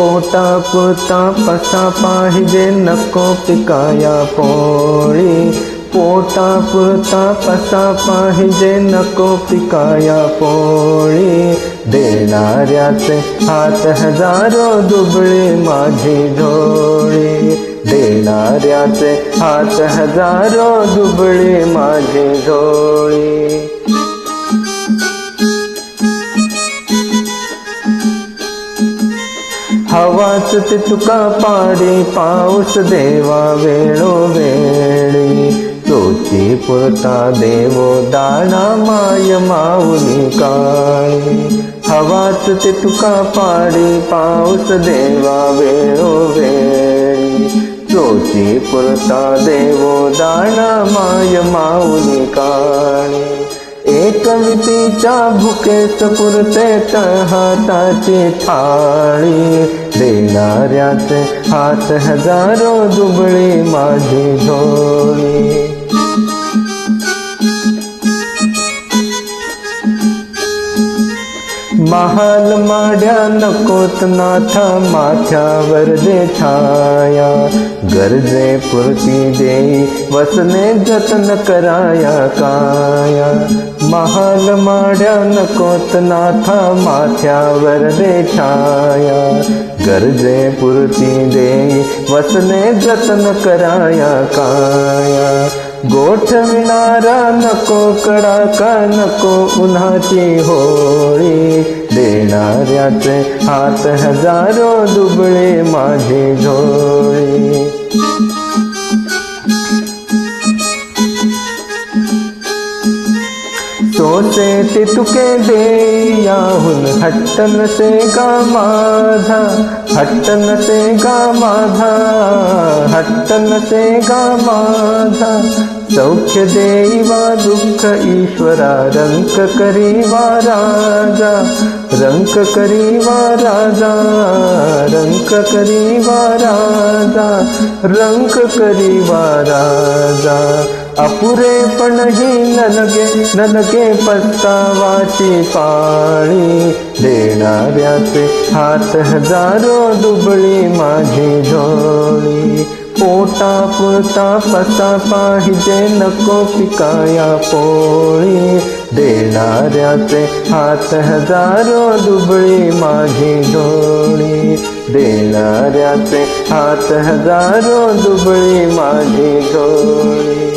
पोटा पुरता पसा पाहिजे नको पिकाया पोळी. पोटा पुरता पसा पाहिजे नको पिकाया पोळी. देणाऱ्याचे हात हजारो दुबळे माझी झोळी देणाऱ्याचे हात हजारो दुबळे माझी झोळी हवाच ते तुका पाडी पाऊस देवा वेळोवेळी तोची पुरता देवो दाणा माय माऊली काय हवाच ते तुका पाडी पाऊस देवा वेळो वेळी. तोची पुरता देवो दाणा माय माऊली काय कवितेच्या भुकेत पुरते हाताची थाळी. देणाऱ्यात हात हजारो दुबळी माझी झो महाल माड्या नकोत नाथा माथ्यावर दे छाया गरजे पुरती देई वसने जतन कराया काया महाल माड्या नकोत नाथा माथ्यावर दे छाया गरजे पुरती देई वसने जतन कराया काया गोठविणारा नको कडाका नको उन्हाची होळी. देणाऱ्याचे हात हजारो दुबळे माझी झोळी. सोचे ते तुके दे याहून हट्टन से गा माझा हट्टन नसे गा माझा. हट्टन ते गा माझा सौख्य देवा दुःख ईश्वरा रंक करीवा राजा रंक करीवा राजा रंक करीवा राजा रंक करीवा राजा। अपुरेपणही नलगे नलगे पत्तावाची पाळी देणाऱ्याचे हात हजारो दुबळी माझी झोळी। पोटा पुरता पसा पाहिजे नको पिकाया पोळी. देणाऱ्याचे हात हजारो दुबळी माझी डोळी. देणाऱ्याचे हात हजारो दुबळी माझी डोळी.